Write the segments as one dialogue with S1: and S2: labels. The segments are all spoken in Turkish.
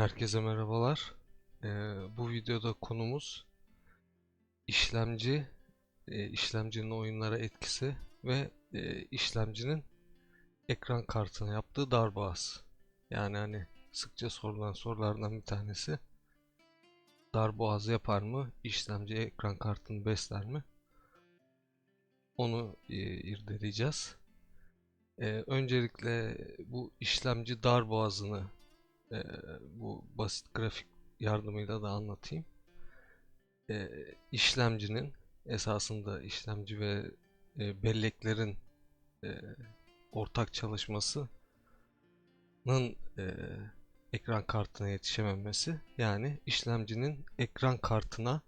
S1: Herkese merhabalar. Ee, bu videoda konumuz işlemci, e, işlemcinin oyunlara etkisi ve e, işlemcinin ekran kartına yaptığı darboğaz. Yani hani sıkça sorulan sorulardan bir tanesi. Darboğaz yapar mı? İşlemci ekran kartını besler mi? Onu e, irdeleyeceğiz. E, öncelikle bu işlemci darboğazını e, bu basit grafik yardımıyla da anlatayım. E, işlemcinin esasında işlemci ve e, belleklerin e, ortak çalışmasının e, ekran kartına yetişememesi yani işlemcinin ekran kartına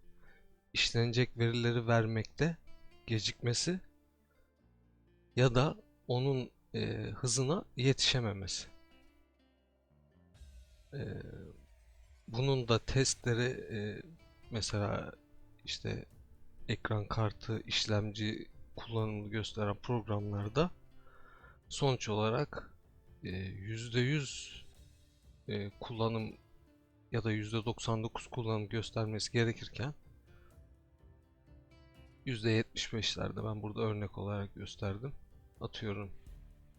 S1: işlenecek verileri vermekte gecikmesi ya da onun e, hızına yetişememesi. Ee, bunun da testleri e, mesela işte ekran kartı işlemci kullanımını gösteren programlarda sonuç olarak e, %100 e, kullanım ya da %99 kullanım göstermesi gerekirken %75'lerde ben burada örnek olarak gösterdim. Atıyorum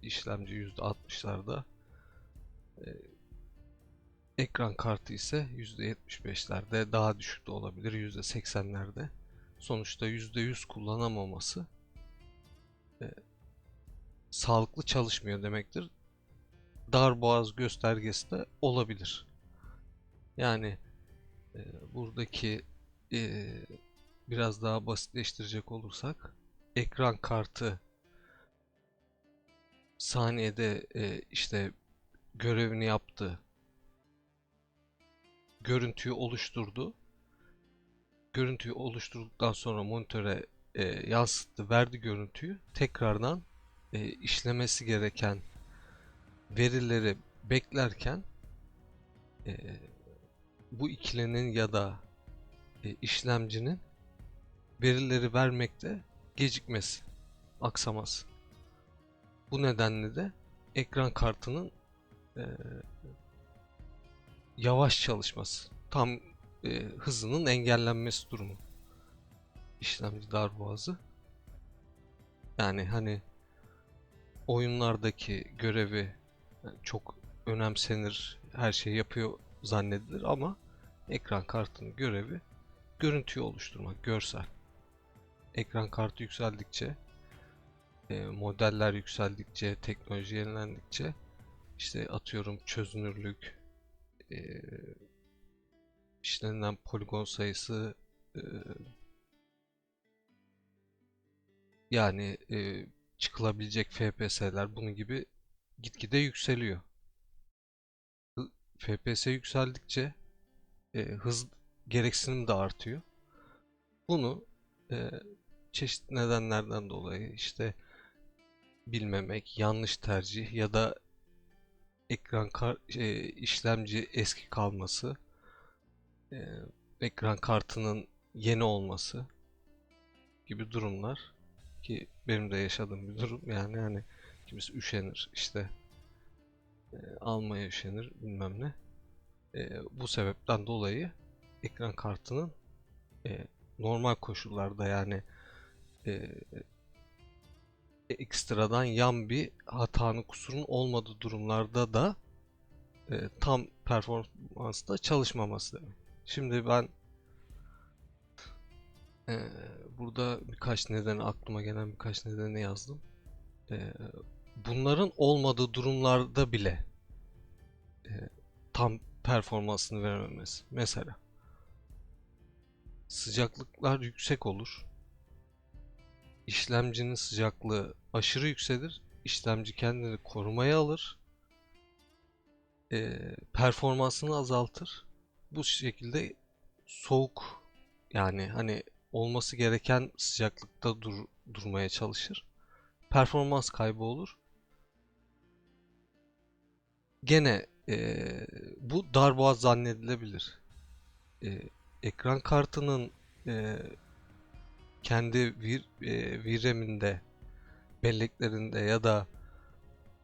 S1: işlemci %60'larda e, Ekran kartı ise %75'lerde daha düşük de olabilir %80'lerde. Sonuçta %100 kullanamaması e, sağlıklı çalışmıyor demektir. Darboğaz göstergesi de olabilir. Yani e, buradaki e, biraz daha basitleştirecek olursak ekran kartı saniyede e, işte görevini yaptı görüntüyü oluşturdu. Görüntüyü oluşturduktan sonra monitöre e, yansıttı, verdi görüntüyü. Tekrardan e, işlemesi gereken verileri beklerken e, bu ikilenin ya da e, işlemcinin verileri vermekte gecikmesi, aksaması. Bu nedenle de ekran kartının e, yavaş çalışması. Tam e, hızının engellenmesi durumu. İşlemci darboğazı. Yani hani oyunlardaki görevi yani çok önemsenir, her şeyi yapıyor zannedilir ama ekran kartının görevi görüntüyü oluşturmak, görsel. Ekran kartı yükseldikçe, e, modeller yükseldikçe, teknoloji yenilendikçe işte atıyorum çözünürlük, e, işlenilen poligon sayısı e, yani e, çıkılabilecek FPS'ler bunun gibi gitgide yükseliyor. FPS yükseldikçe e, hız gereksinim de artıyor. Bunu çeşitli nedenlerden dolayı işte bilmemek, yanlış tercih ya da ekran kar e, işlemci eski kalması, e, ekran kartının yeni olması gibi durumlar ki benim de yaşadığım bir durum yani hani kimisi üşenir işte e, almaya üşenir bilmem ne. E, bu sebepten dolayı ekran kartının e, normal koşullarda yani e, ekstradan yan bir hatanın kusurun olmadığı durumlarda da e, tam performansta çalışmaması demek. Şimdi ben e, burada birkaç neden aklıma gelen birkaç nedeni yazdım. E, bunların olmadığı durumlarda bile e, tam performansını verememesi. Mesela sıcaklıklar yüksek olur işlemcinin sıcaklığı aşırı yükselir. İşlemci kendini korumaya alır. E, performansını azaltır. Bu şekilde soğuk yani hani olması gereken sıcaklıkta dur, durmaya çalışır. Performans kaybı olur. Gene e, bu darboğaz zannedilebilir. E, ekran kartının e, kendi vir, e, VRAM'inde, belleklerinde ya da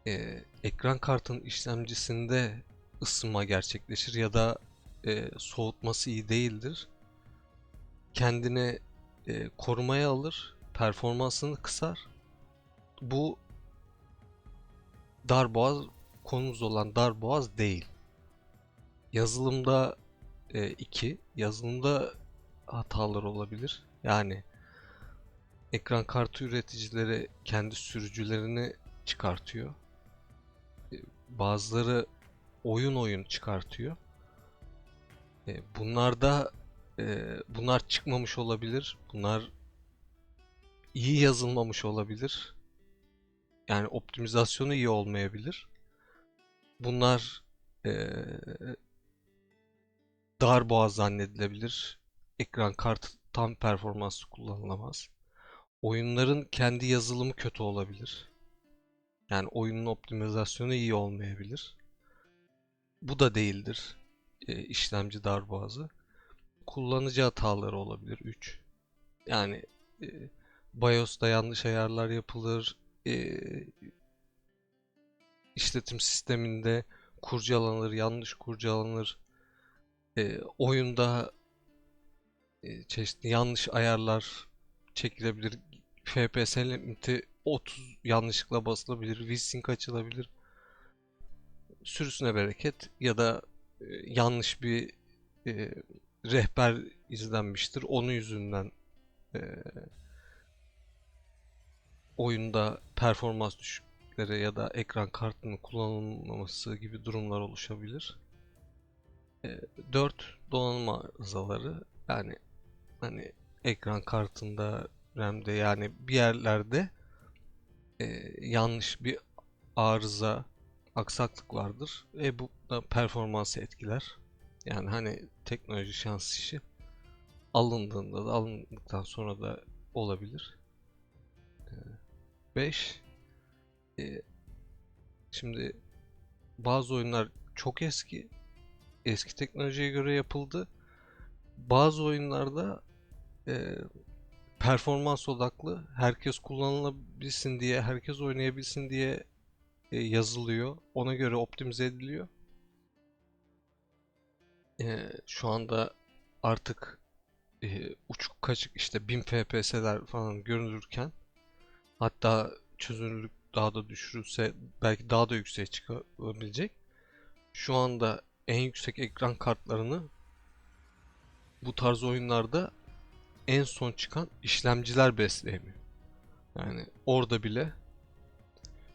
S1: e, ekran kartının işlemcisinde ısınma gerçekleşir ya da e, soğutması iyi değildir. Kendini e, korumaya alır, performansını kısar. Bu darboğaz konumuz olan darboğaz değil. Yazılımda 2, yazılımda hatalar olabilir. Yani ekran kartı üreticileri kendi sürücülerini çıkartıyor. E, Bazıları oyun oyun çıkartıyor. E, Bunlarda e, bunlar çıkmamış olabilir. Bunlar iyi yazılmamış olabilir. Yani optimizasyonu iyi olmayabilir. Bunlar e, dar boğaz zannedilebilir. Ekran kartı tam performanslı kullanılamaz. Oyunların kendi yazılımı kötü olabilir. Yani oyunun optimizasyonu iyi olmayabilir. Bu da değildir. E, işlemci darboğazı. Kullanıcı hataları olabilir 3. Yani e, BIOS'ta yanlış ayarlar yapılır. E, işletim sisteminde kurcalanır, yanlış kurcalanır. E, oyunda e, çeşitli yanlış ayarlar çekilebilir. FPS limiti 30 yanlışlıkla basılabilir. VSync açılabilir. Sürüsüne bereket ya da e, yanlış bir e, rehber izlenmiştir. Onun yüzünden e, oyunda performans düşüklükleri ya da ekran kartının kullanılmaması gibi durumlar oluşabilir. 4 donanım arızaları yani hani ekran kartında RAM'de yani bir yerlerde e, yanlış bir arıza aksaklık vardır ve bu da performansı etkiler. Yani hani teknoloji şans işi alındığında da alındıktan sonra da olabilir. 5 Şimdi bazı oyunlar çok eski eski teknolojiye göre yapıldı. Bazı oyunlarda e, performans odaklı herkes kullanılabilsin diye, herkes oynayabilsin diye e, yazılıyor. Ona göre optimize ediliyor. E, şu anda artık e, uçuk kaçık işte 1000 FPS'ler falan görülürken hatta çözünürlük daha da düşürülse belki daha da yükseğe çıkabilecek. Şu anda en yüksek ekran kartlarını bu tarz oyunlarda en son çıkan işlemciler besleyemiyor. Yani orada bile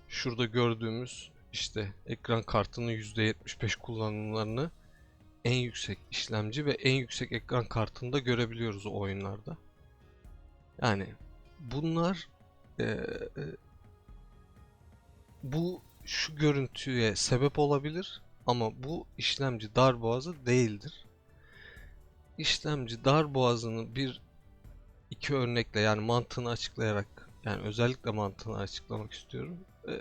S1: şurada gördüğümüz işte ekran kartının %75 kullanımlarını en yüksek işlemci ve en yüksek ekran kartında görebiliyoruz o oyunlarda. Yani bunlar e, bu şu görüntüye sebep olabilir ama bu işlemci darboğazı değildir. İşlemci darboğazını bir iki örnekle yani mantığını açıklayarak yani özellikle mantığını açıklamak istiyorum. Ee,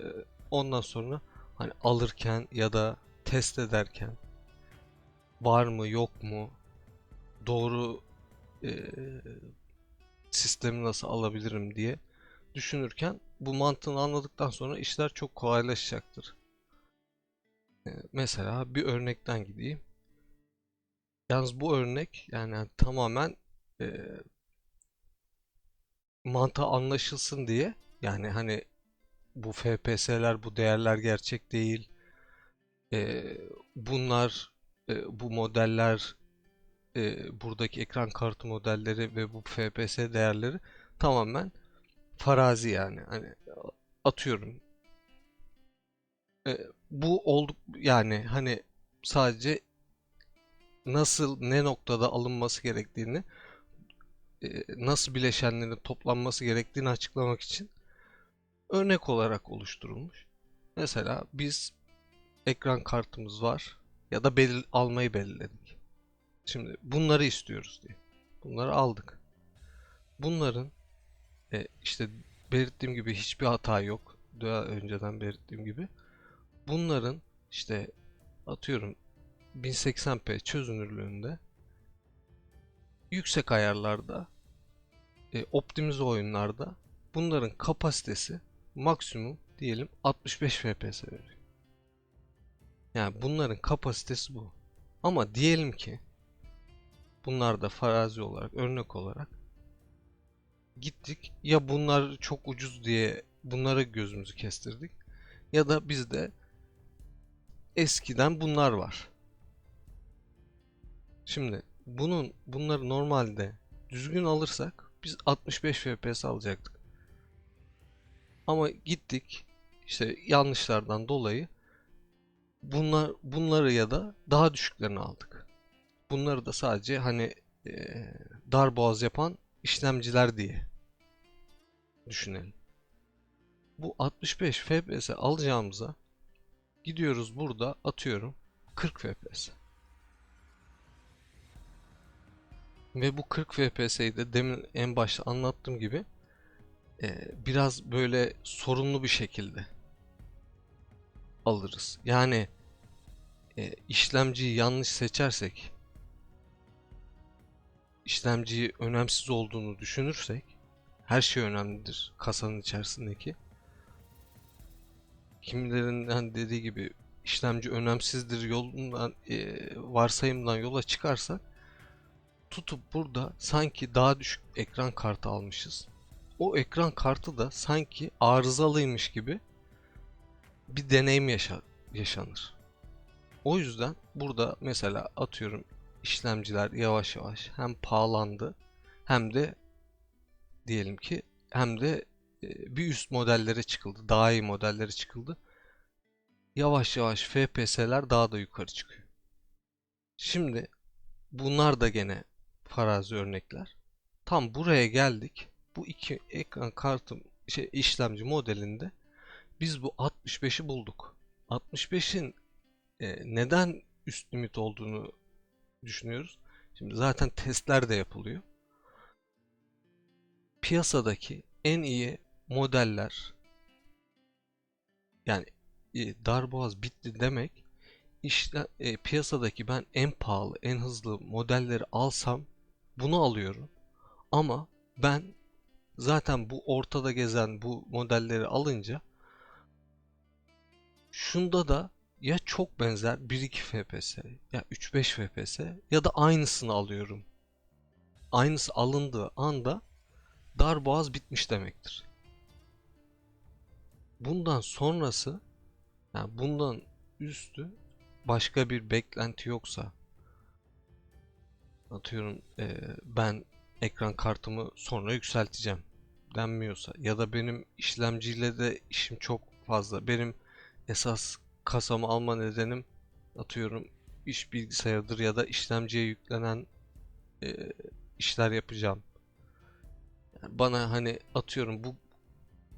S1: ondan sonra hani alırken ya da test ederken var mı yok mu doğru e, sistemi nasıl alabilirim diye düşünürken bu mantığını anladıktan sonra işler çok kolaylaşacaktır. Ee, mesela bir örnekten gideyim. Yalnız bu örnek yani tamamen e, mantığı anlaşılsın diye. Yani hani bu FPS'ler bu değerler gerçek değil. E, bunlar e, bu modeller e, buradaki ekran kartı modelleri ve bu FPS değerleri tamamen farazi yani. Hani atıyorum. E, bu olduk yani hani sadece nasıl ne noktada alınması gerektiğini nasıl bileşenlerin toplanması gerektiğini açıklamak için örnek olarak oluşturulmuş. Mesela biz ekran kartımız var ya da belir almayı belirledik. Şimdi bunları istiyoruz diye. Bunları aldık. Bunların e, işte belirttiğim gibi hiçbir hata yok. Daha önceden belirttiğim gibi. Bunların işte atıyorum 1080p çözünürlüğünde yüksek ayarlarda e, optimize oyunlarda bunların kapasitesi maksimum diyelim 65 FPS veriyor. Yani bunların kapasitesi bu. Ama diyelim ki bunlar da farazi olarak, örnek olarak gittik ya bunlar çok ucuz diye bunlara gözümüzü kestirdik ya da bizde eskiden bunlar var. Şimdi bunun bunları normalde düzgün alırsak biz 65 FPS alacaktık. Ama gittik işte yanlışlardan dolayı bunlar bunları ya da daha düşüklerini aldık. Bunları da sadece hani e, dar boğaz yapan işlemciler diye düşünelim. Bu 65 FPS alacağımıza gidiyoruz burada atıyorum 40 FPS. Ve bu 40 FPS'yi de demin en başta anlattığım gibi e, biraz böyle sorumlu bir şekilde alırız. Yani e, işlemciyi yanlış seçersek işlemciyi önemsiz olduğunu düşünürsek her şey önemlidir kasanın içerisindeki. Kimilerinin dediği gibi işlemci önemsizdir yolundan e, varsayımdan yola çıkarsak tutup burada sanki daha düşük ekran kartı almışız. O ekran kartı da sanki arızalıymış gibi bir deneyim yaşa yaşanır. O yüzden burada mesela atıyorum işlemciler yavaş yavaş hem pahalandı hem de diyelim ki hem de e, bir üst modellere çıkıldı. Daha iyi modellere çıkıldı. Yavaş yavaş FPS'ler daha da yukarı çıkıyor. Şimdi bunlar da gene farazi örnekler. Tam buraya geldik. Bu iki ekran kartı şey işlemci modelinde biz bu 65'i bulduk. 65'in e, neden üst limit olduğunu düşünüyoruz. Şimdi zaten testler de yapılıyor. Piyasadaki en iyi modeller yani e, darboğaz bitti demek işte e, piyasadaki ben en pahalı, en hızlı modelleri alsam bunu alıyorum. Ama ben zaten bu ortada gezen bu modelleri alınca şunda da ya çok benzer 1-2 FPS ya 3-5 FPS ya da aynısını alıyorum. Aynısı alındığı anda darboğaz bitmiş demektir. Bundan sonrası yani bundan üstü başka bir beklenti yoksa atıyorum e, ben ekran kartımı sonra yükselteceğim denmiyorsa ya da benim işlemciyle de işim çok fazla. Benim esas kasamı alma nedenim atıyorum iş bilgisayarıdır ya da işlemciye yüklenen e, işler yapacağım. Yani bana hani atıyorum bu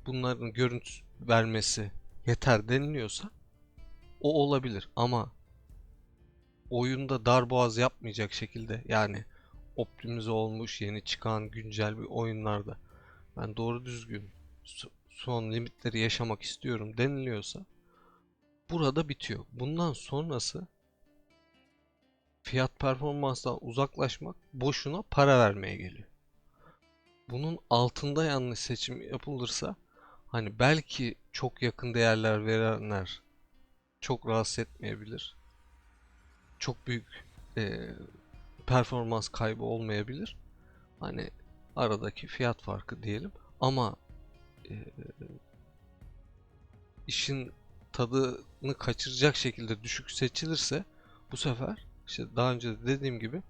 S1: bunların görüntü vermesi yeter deniliyorsa o olabilir ama oyunda darboğaz yapmayacak şekilde yani optimize olmuş yeni çıkan güncel bir oyunlarda ben doğru düzgün son limitleri yaşamak istiyorum deniliyorsa burada bitiyor. Bundan sonrası fiyat performanstan uzaklaşmak boşuna para vermeye geliyor. Bunun altında yanlış seçim yapılırsa hani belki çok yakın değerler verenler çok rahatsız etmeyebilir. Çok büyük e, performans kaybı olmayabilir. Hani aradaki fiyat farkı diyelim. Ama e, işin tadını kaçıracak şekilde düşük seçilirse bu sefer işte daha önce de dediğim gibi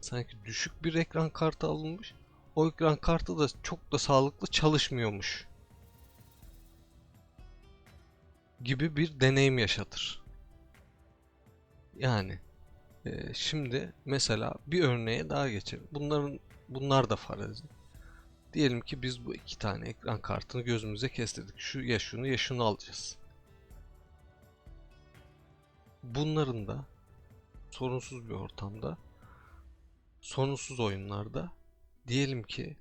S1: sanki düşük bir ekran kartı alınmış. O ekran kartı da çok da sağlıklı çalışmıyormuş gibi bir deneyim yaşatır. Yani e, şimdi mesela bir örneğe daha geçelim. Bunların bunlar da farazi. Diyelim ki biz bu iki tane ekran kartını gözümüze kestirdik. Şu ya şunu ya şunu alacağız. Bunların da sorunsuz bir ortamda sorunsuz oyunlarda diyelim ki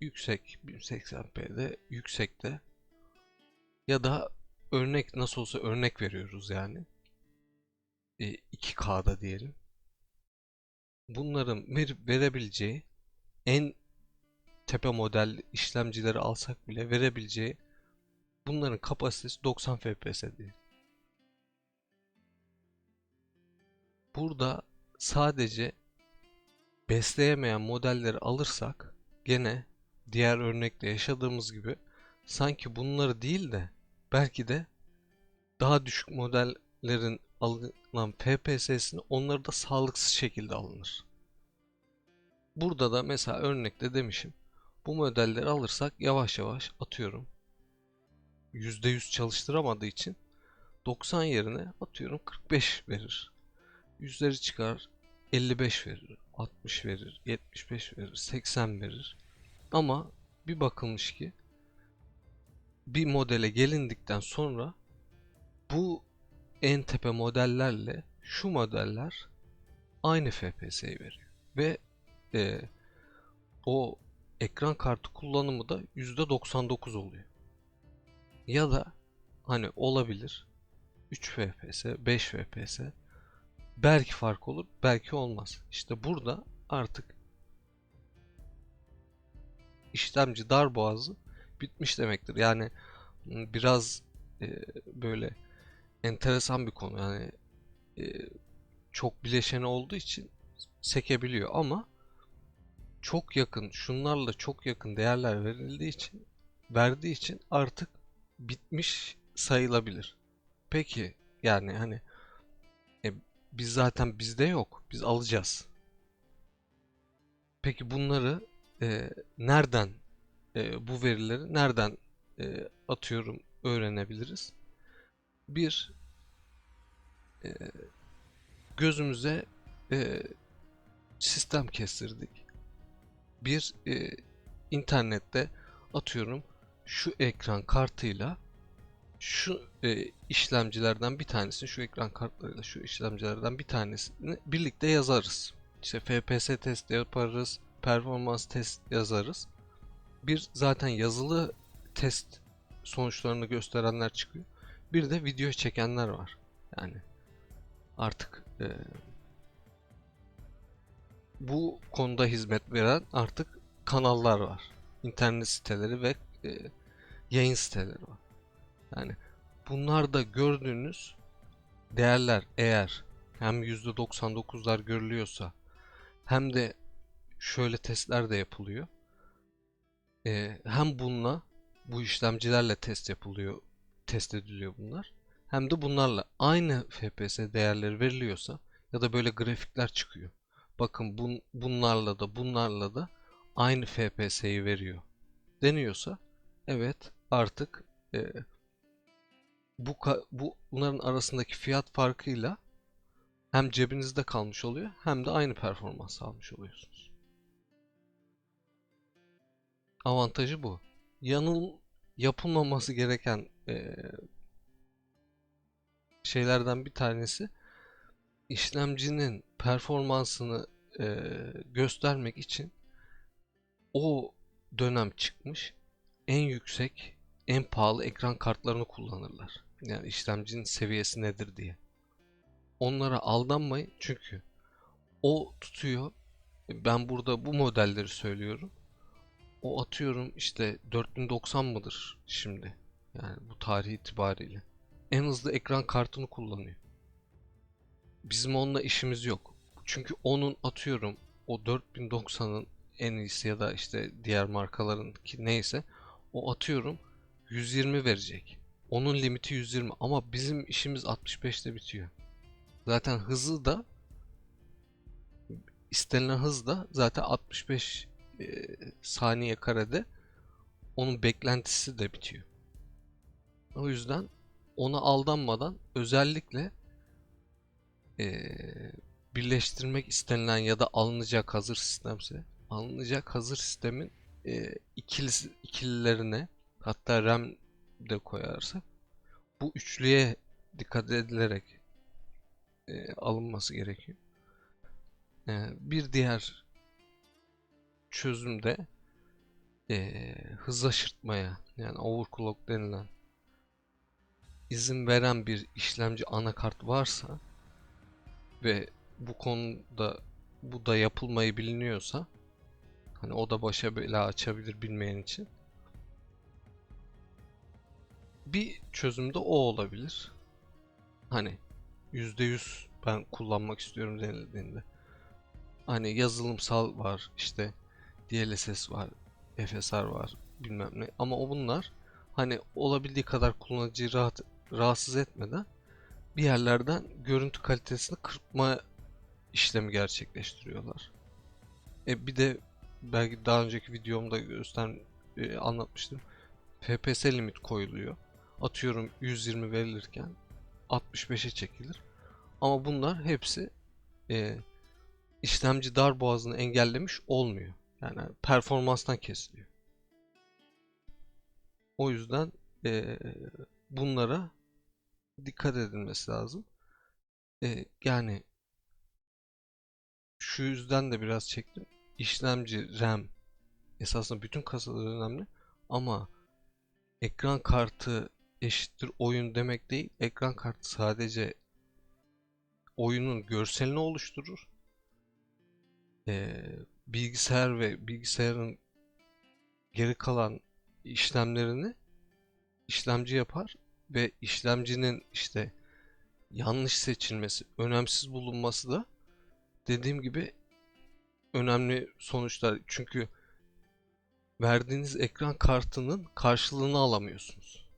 S1: yüksek 1080p'de yüksekte ya da örnek nasıl olsa örnek veriyoruz yani. E, 2K'da diyelim. Bunların verip verebileceği en tepe model işlemcileri alsak bile verebileceği bunların kapasitesi 90 FPS değil. burada sadece besleyemeyen modelleri alırsak gene diğer örnekte yaşadığımız gibi sanki bunları değil de belki de daha düşük modellerin alınan FPS'sini onları da sağlıksız şekilde alınır. Burada da mesela örnekte demişim. Bu modelleri alırsak yavaş yavaş atıyorum. %100 çalıştıramadığı için 90 yerine atıyorum 45 verir. Yüzleri çıkar 55 verir, 60 verir, 75 verir, 80 verir. Ama bir bakılmış ki bir modele gelindikten sonra bu en tepe modellerle şu modeller aynı FPS'yi veriyor. Ve e, o ekran kartı kullanımı da %99 oluyor. Ya da hani olabilir 3 FPS, 5 FPS belki fark olur, belki olmaz. İşte burada artık işlemci darboğazı bitmiş demektir. Yani m, biraz e, böyle enteresan bir konu. Yani e, çok bileşeni olduğu için sekebiliyor ama çok yakın, şunlarla çok yakın değerler verildiği için verdiği için artık bitmiş sayılabilir. Peki yani hani e, biz zaten bizde yok. Biz alacağız. Peki bunları e, nereden e, bu verileri nereden e, atıyorum öğrenebiliriz? Bir e, gözümüze e, sistem kestirdik. Bir e, internette atıyorum şu ekran kartıyla şu e, işlemcilerden bir tanesini şu ekran kartlarıyla şu işlemcilerden bir tanesini birlikte yazarız. İşte FPS test yaparız, performans test yazarız. Bir zaten yazılı test sonuçlarını gösterenler çıkıyor. Bir de video çekenler var. Yani artık e, bu konuda hizmet veren artık kanallar var. İnternet siteleri ve e, yayın siteleri var. Yani bunlarda gördüğünüz değerler eğer hem %99'lar görülüyorsa hem de şöyle testler de yapılıyor. Ee, hem bununla bu işlemcilerle test yapılıyor, test ediliyor bunlar. Hem de bunlarla aynı FPS değerleri veriliyorsa ya da böyle grafikler çıkıyor. Bakın bun, bunlarla da bunlarla da aynı FPS'yi veriyor deniyorsa evet artık e, bu bu bunların arasındaki fiyat farkıyla hem cebinizde kalmış oluyor hem de aynı performans sağlamış oluyorsunuz. Avantajı bu. Yanıl yapılmaması gereken e, şeylerden bir tanesi işlemcinin performansını e, göstermek için o dönem çıkmış en yüksek, en pahalı ekran kartlarını kullanırlar. Yani işlemcinin seviyesi nedir diye. Onlara aldanmayın çünkü o tutuyor. Ben burada bu modelleri söylüyorum. O atıyorum işte 4090 mıdır şimdi? Yani bu tarih itibariyle. En hızlı ekran kartını kullanıyor. Bizim onunla işimiz yok. Çünkü onun atıyorum o 4090'ın en iyisi ya da işte diğer markaların ki neyse o atıyorum 120 verecek. Onun limiti 120 ama bizim işimiz 65'te bitiyor. Zaten hızı da istenilen hız da zaten 65 e, saniye karede onun beklentisi de bitiyor. O yüzden ona aldanmadan özellikle e, birleştirmek istenilen ya da alınacak hazır sistemse alınacak hazır sistemin e, ikilisi, ikililerine hatta RAM de koyarsak bu üçlüye dikkat edilerek e, alınması gerekiyor. E, bir diğer çözüm de e, hız aşırtmaya yani overclock denilen izin veren bir işlemci anakart varsa ve bu konuda bu da yapılmayı biliniyorsa hani o da başa bela açabilir bilmeyen için bir çözüm de o olabilir. Hani %100 ben kullanmak istiyorum denildiğinde. Hani yazılımsal var, işte DLSS var, FSR var, bilmem ne. Ama o bunlar hani olabildiği kadar kullanıcıyı rahat, rahatsız etmeden bir yerlerden görüntü kalitesini kırpma işlemi gerçekleştiriyorlar. E bir de belki daha önceki videomda göster e, anlatmıştım. FPS limit koyuluyor. Atıyorum 120 verilirken 65'e çekilir. Ama bunlar hepsi e, işlemci dar boğazını engellemiş olmuyor. Yani performanstan kesiliyor. O yüzden e, bunlara dikkat edilmesi lazım. E, yani şu yüzden de biraz çektim. İşlemci, RAM esasında bütün kasalar önemli ama ekran kartı eşittir oyun demek değil. Ekran kartı sadece oyunun görselini oluşturur. Ee, bilgisayar ve bilgisayarın geri kalan işlemlerini işlemci yapar ve işlemcinin işte yanlış seçilmesi, önemsiz bulunması da dediğim gibi önemli sonuçlar. Çünkü verdiğiniz ekran kartının karşılığını alamıyorsunuz.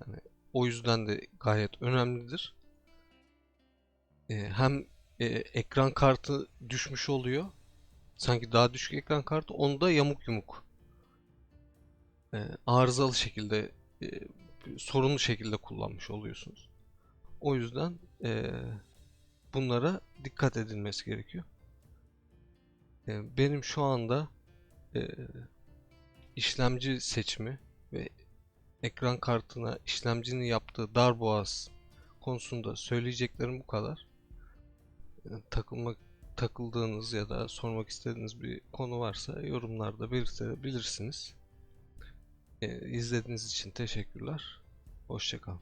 S1: Yani o yüzden de gayet önemlidir. Ee, hem e, ekran kartı düşmüş oluyor. Sanki daha düşük ekran kartı. Onu da yamuk yumuk. e, arızalı şekilde e, sorunlu şekilde kullanmış oluyorsunuz. O yüzden e, bunlara dikkat edilmesi gerekiyor. E, benim şu anda e, işlemci seçimi ve ekran kartına işlemcinin yaptığı darboğaz konusunda söyleyeceklerim bu kadar. E, takılmak takıldığınız ya da sormak istediğiniz bir konu varsa yorumlarda belirtebilirsiniz. E, izlediğiniz için teşekkürler. Hoşçakalın.